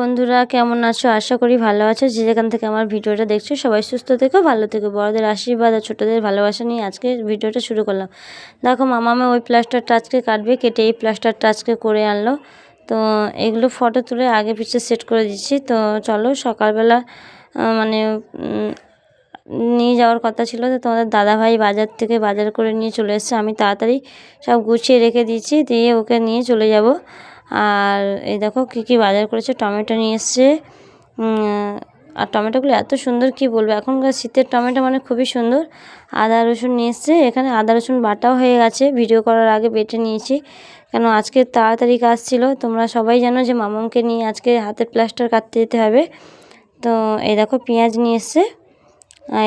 বন্ধুরা কেমন আছো? আশা করি ভালো আছো। যে যেখান থেকে আমার ভিডিওটা দেখছ, সবাই সুস্থ থেকো, ভালো থেকো। বড়দের আশীর্বাদ আর ছোটোদের ভালোবাসা নিয়ে আজকে ভিডিওটা শুরু করলাম। দেখো মামামে ওই প্লাস্টারটা আজকে কাটবে, কেটে এই প্লাস্টারটা আজকে করে আনলো। তো এগুলো ফটো তুলে আগে পিছিয়ে সেট করে দিচ্ছি। তো চলো, সকালবেলা মানে নিয়ে যাওয়ার কথা ছিল। তো তোমাদের দাদাভাই বাজার থেকে বাজার করে নিয়ে চলে এসছে। আমি তাড়াতাড়ি সব গুছিয়ে রেখে দিচ্ছি দিয়ে ওকে নিয়ে চলে যাব। আর এই দেখো কী কী বাজার করেছে, টমেটো নিয়ে এসছে। আর টমেটোগুলো এত সুন্দর, কি বলব? এখনকার শীতের টমেটো মানে খুবই সুন্দর। আদা, রসুন নিয়ে এসছে। এখানে আদা, রসুন বাটাও হয়ে গেছে। ভিডিও করার আগে বেটে নিয়েছি। কেন, আজকে তাড়াতাড়ি কাজ ছিল। তোমরা সবাই জানো যে মামামকে নিয়ে আজকে হাতের প্লাস্টার কাটতে যেতে হবে। তো এই দেখো পেঁয়াজ নিয়ে এসছে।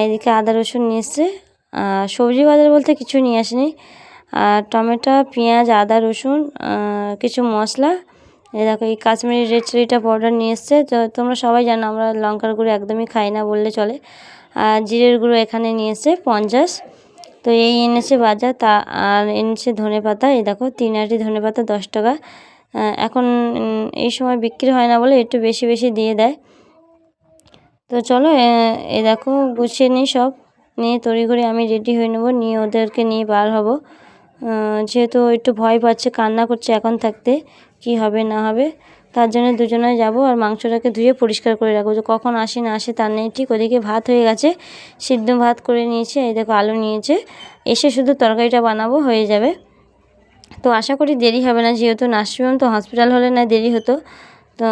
এদিকে আদা, রসুন নিয়ে এসছে। সবজি বাজার বলতে কিছু নিয়ে আসেনি। আর টমেটো, পেঁয়াজ, আদা, রসুন কিছু মশলা। এই দেখো, এই কাশ্মীরি রেড চিলিটা পাউডার নিয়ে এসছে। তো তোমরা সবাই জানো, আমরা লঙ্কার গুঁড়ো একদমই খাই না বললে চলে। আর জিরের গুঁড়ো এখানে নিয়ে এসছে পঞ্চাশ। তো এই এনেছে বাজার, তা আর এনেছে ধনে পাতা এই দেখো, তিন আটি ধনে পাতা দশ টাকা। এখন এই সময় বিক্রি হয় না বলে একটু বেশি বেশি দিয়ে দেয়। তো চলো এই দেখো, গুছিয়ে নিই সব। নিয়ে তড়িঘড়ি আমি রেডি হয়ে নেব, নিয়ে ওদেরকে নিয়ে বার হব। যেহেতু একটু ভয় পাচ্ছে, কান্না করছে এখন থাকতে, কি হবে না হবে, তার জন্য দুজনে যাব আর মাংসটাকে ধুয়ে পরিষ্কার করে রাখব। যে কখন আসে না আসে তার নেই, ঠিক ওদিকে ভাত হয়ে গেছে, সিদ্ধ ভাত করে নিয়েছে, এই দেখো আলু নিয়েছে। এসে শুধু তরকারিটা বানাবো, হয়ে যাবে। তো আশা করি দেরি হবে না, যেহেতু নার্সিংহোম তো হসপিটাল হলে না দেরি হতো। তো,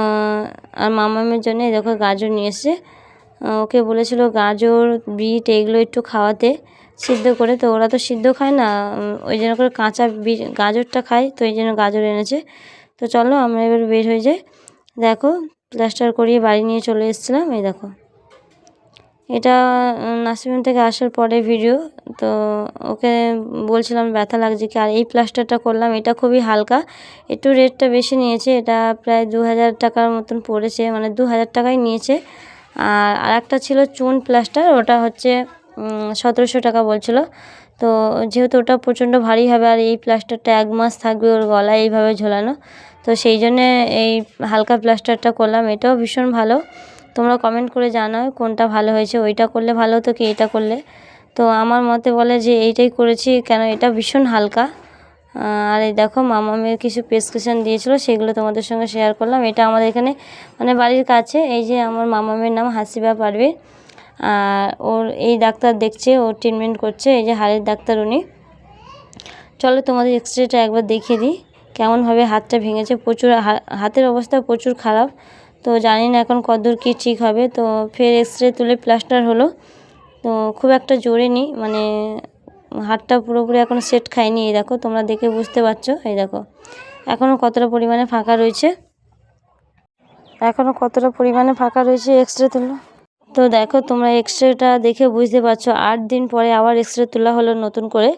আর মামামের জন্য এই দেখো গাজর নিয়ে এসছে। ওকে বলেছিল গাজর, বিট, এগুলো একটু খাওয়াতে। সিদ্ধ করে, তো ওরা তো সিদ্ধ খায় না ওই জন্য করে কাঁচা বীজ, গাজরটা খায়, তো এই জন্য গাজর এনেছে। তো চলো আমরা এবার বের হয়ে যাই। দেখো, প্লাস্টার করিয়ে বাড়ি নিয়ে চলে এসেছিলাম, এই দেখো। এটা নার্সিংহোম থেকে আসার পরে ভিডিও তো ওকে বলছিলাম ব্যথা লাগছে কি, আর এই প্লাস্টারটা করলাম, এটা খুবই হালকা। একটু রেটটা বেশি নিয়েছে, এটা প্রায় দু হাজার টাকার মতন পড়েছে মানে দু হাজার টাকাই নিয়েছে। আর আরেকটা ছিল চুন প্লাস্টার, ওটা হচ্ছে সতেরোশো টাকা বলছিল। তো যেহেতু ওটা প্রচণ্ড ভারী হবে আর এই প্লাস্টারটা এক মাস থাকবে ওর গলায় এইভাবে ঝোলানো, তো সেই জন্যে এই হালকা প্লাস্টারটা করলাম। এটাও ভীষণ ভালো। তোমরা কমেন্ট করে জানাও কোনটা ভালো হয়েছে। ওইটা করলে ভালো হতো কি এটা করলে? তো আমার মতে বলে যে এইটাই করেছি কেন এটা ভীষণ হালকা। আর এই দেখো মামামের কিছু প্রেসক্রিপশান দিয়েছিলো, সেগুলো তোমাদের সঙ্গে শেয়ার করলাম। এটা আমাদের এখানে মানে বাড়ির কাছে, এই যে আমার মামামের নাম হাসিবা পারবে ওর এই ডাক্তার দেখছে, ও ট্রিটমেন্ট করছে, এই যে হাড়ের ডাক্তার উনি। চলো তোমাদের এক্স রেটা একবার দেখিয়ে দিই, কেমনভাবে হাতটা ভেঙেছে। প্রচুর হাতের অবস্থা প্রচুর খারাপ। তো জানি না এখন কতদূর কী ঠিক হবে। তো ফের এক্স রে তুলে প্লাস্টার হলো। তো খুব একটা জোরে নি মানে হাতটা পুরোপুরি এখন সেট খায়নি। এই দেখো, তোমরা দেখে বুঝতে পারছ। এই দেখো এখনও কতটা পরিমাণে ফাঁকা রয়েছে। এখনও কতটা পরিমাণে ফাঁকা রয়েছে এক্স রে তুললো? তো দেখো, তোমরা এক্স রেটা দেখে বুঝতে পারছ। আট দিন পরে আবার এক্স রে তোলা হলো নতুন করে।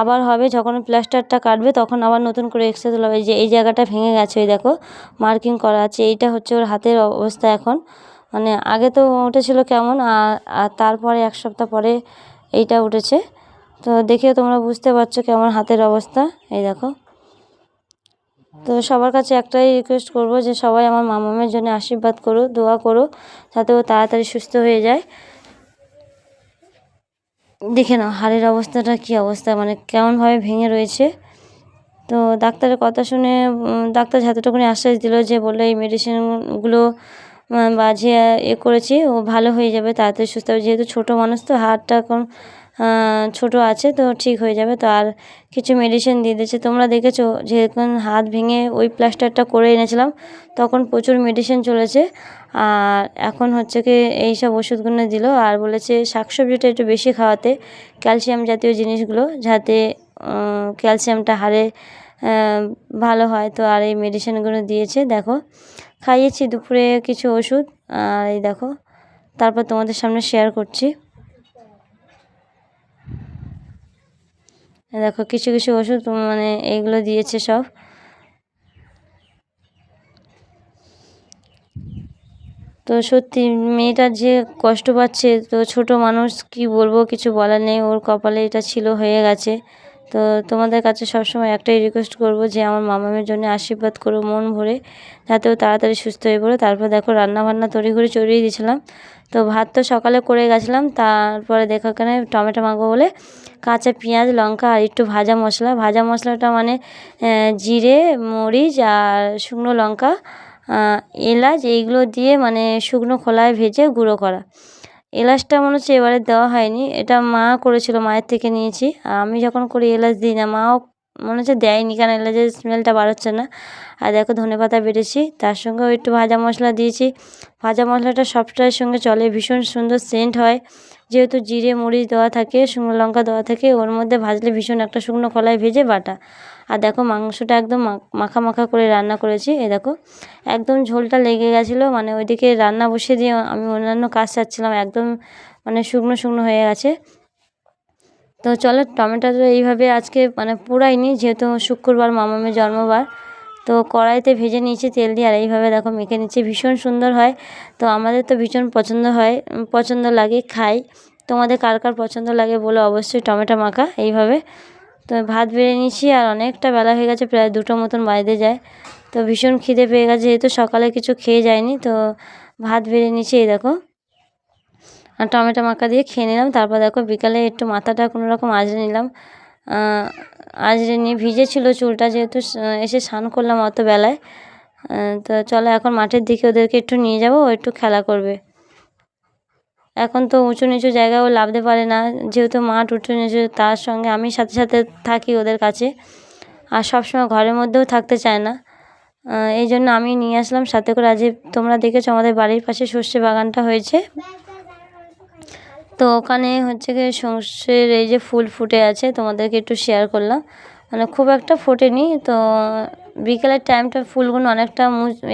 আবার হবে যখন প্লাস্টারটা কাটবে, তখন আবার নতুন করে এক্স রে তোলা হবে। যে, এই জায়গাটা ভেঙে গেছে, ওই দেখো মার্কিং করা আছে। এইটা হচ্ছে ওর হাতের অবস্থা এখন। মানে আগে তো উঠেছিল কেমন আর তারপরে এক সপ্তাহ পরে এইটা উঠেছে। তো দেখে তোমরা বুঝতে পারছ কেমন হাতের অবস্থা। এই দেখো। তো সবার কাছে একটাই রিকোয়েস্ট করব যে সবাই আমার মামামের জন্য আশীর্বাদ করো, দোয়া করো, যাতে ও তাড়াতাড়ি সুস্থ হয়ে যায়। দেখে নাও হাড়ের অবস্থাটা কি অবস্থা মানে কেমনভাবে ভেঙে রয়েছে। তো ডাক্তারের কথা শুনে ডাক্তার যতটুকুনি আশ্বাস দিল যে বলল এই মেডিসিনগুলো বাজিয়ে এ করেছি, ও ভালো হয়ে যাবে, তাড়াতাড়ি সুস্থ হবে যেহেতু ছোটো মানুষ তো হাড়টা এখন ছোট আছে তো ঠিক হয়ে যাবে। তো আর কিছু মেডিসিন দিয়ে দিয়েছে। তোমরা দেখেছ যে এখন হাত ভেঙে ওই প্লাস্টারটা করে এনেছিলাম, তখন প্রচুর মেডিসিন চলেছে। আর এখন হচ্ছে কি এই সব ওষুধগুলো দিল আর বলেছে শাকসবজিটা একটু বেশি খাওয়াতে ক্যালসিয়াম জাতীয় জিনিসগুলো যাতে ক্যালসিয়ামটা হারে ভালো হয়। তো আর এই মেডিসিনগুলো দিয়েছে, দেখো। খাইয়েছি দুপুরে কিছু ওষুধ, আর এই দেখো, তারপর তোমাদের সামনে শেয়ার করছি। দেখো কিছু কিছু ওষুধ মানে এইগুলো দিয়েছে সব। তো সত্যি মেয়েটা যে কষ্ট পাচ্ছে, তো ছোট মানুষ কি বলব, কিছু বলার নেই। ওর কপালে এটা ছিল, হয়ে গেছে। তো তোমাদের কাছে সবসময় একটাই রিকোয়েস্ট করব যে আমার মামামের জন্য আশীর্বাদ করো, মন ভরে, যাতে ও তাড়াতাড়ি সুস্থ হয়ে পড়ে। তারপর দেখো রান্না বান্না তড়িঘড়ি চড়িয়ে দিয়েছিলাম। তো ভাত তো সকালে করে গেছিলাম, তারপরে দেখো এখানে টমেটো মাখবো বলে কাঁচা পেঁয়াজ, লঙ্কা আর একটু ভাজা মশলা। ভাজা মশলাটা মানে জিরে, মরিচ আর শুকনো লঙ্কা এলাচ, এইগুলো দিয়ে মানে শুকনো খোলায় ভেজে গুঁড়ো করা। এলাচটা মনে হচ্ছে এবারে দেওয়া হয়নি। এটা মা করেছিল, মায়ের থেকে নিয়েছি। আর আমি যখন করি এলাচ দিই না, মাও মনে হচ্ছে দেয়নি কারণ এলাচের স্মেলটা বার হচ্ছে না। আর দেখো ধনে পাতা বেটেছি, তার সঙ্গেও একটু ভাজা মশলা দিয়েছি। ভাজা মশলাটা সবটার সঙ্গে চলে, ভীষণ সুন্দর সেন্ট হয়। যেহেতু জিরে, মরিচ দেওয়া থাকে, শুকনো লঙ্কা দেওয়া থাকে, ওর মধ্যে ভাজলে ভীষণ একটা শুকনো কলাই ভেজে বাটা। আর দেখো মাংসটা একদম মাখা মাখা করে রান্না করেছি এ দেখো। একদম ঝোলটা লেগে গেছিল মানে ওইদিকে রান্না বসিয়ে দিয়ে আমি অন্যান্য কাজ চাচ্ছিলাম একদম মানে শুকনো শুকনো হয়ে গেছে। তো চলো টমেটোটা এইভাবে আজকে মানে পুরাইনি যেহেতু শুক্রবার, মামামের জন্মবার। তো কড়াইতে ভেজে নিয়েছি তেল দিয়ে, আর এইভাবে দেখো মেখে নিচ্ছি, ভীষণ সুন্দর হয়। তো আমাদের তো ভীষণ পছন্দ হয় পছন্দ লাগে, খাই। তোমাদের কার কার পছন্দ লাগে বলে অবশ্যই টমেটো মাখা, এইভাবে। তো ভাত বেড়ে নিয়েছি আর অনেকটা বেলা হয়ে গেছে, প্রায় দুটো মতন বাইরে যায়। তো ভীষণ খিদে পেয়ে গেছে, যেহেতু সকালে কিছু খেয়ে যায়নি, তো ভাত বেড়ে নিয়েছি, এই দেখো। আর টমেটো মাখা দিয়ে খেয়ে নিলাম, তারপর দেখো বিকালে একটু মাথাটা কোনো রকম আজরে নিলাম। আজরে নিয়ে ভিজে ছিল চুলটা, যেহেতু এসে স্নান করলাম অত বেলায়। তো চলো এখন মাঠের দিকে ওদেরকে একটু নিয়ে যাব, ও একটু খেলা করবে। এখন তো উঁচু নিচু জায়গায়ও লাভতে পারে না। যেহেতু মাঠ উঁচু নিচু, তার সঙ্গে আমি সাথে সাথে থাকি ওদের কাছে। আর সবসময় ঘরের মধ্যেও থাকতে চায় না। এই জন্য আমি নিয়ে আসলাম সাথে করে। আজ তোমরা দেখেছ আমাদের বাড়ির পাশে সর্ষে বাগানটা হয়েছে। তো ওখানে হচ্ছে গিয়ে সর্ষের এই যে ফুল ফুটে আছে, তোমাদেরকে একটু শেয়ার করলাম। মানে খুব একটা ফোটেনি। তো বিকেলের টাইমটা ফুলগুলো অনেকটা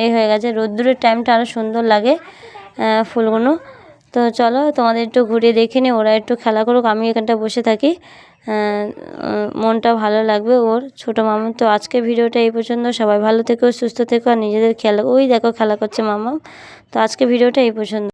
এ হয়ে গেছে। রোদ্দুরের টাইমটা আরও সুন্দর লাগে ফুলগুলো। তো চলো তোমাদের একটু ঘুরে দেখে নিই, ওরা একটু খেলা করুক, আমি এখানটা বসে থাকি। মনটা ভালো লাগবে ওর। ছোট মামা, তো আজকে ভিডিওটা এই পর্যন্ত। সবাই ভালো থেকো, সুস্থ থেকো, আর নিজেদের খেলা ওই দেখো খেলা করছে মামা। তো আজকে ভিডিওটা এই পর্যন্ত।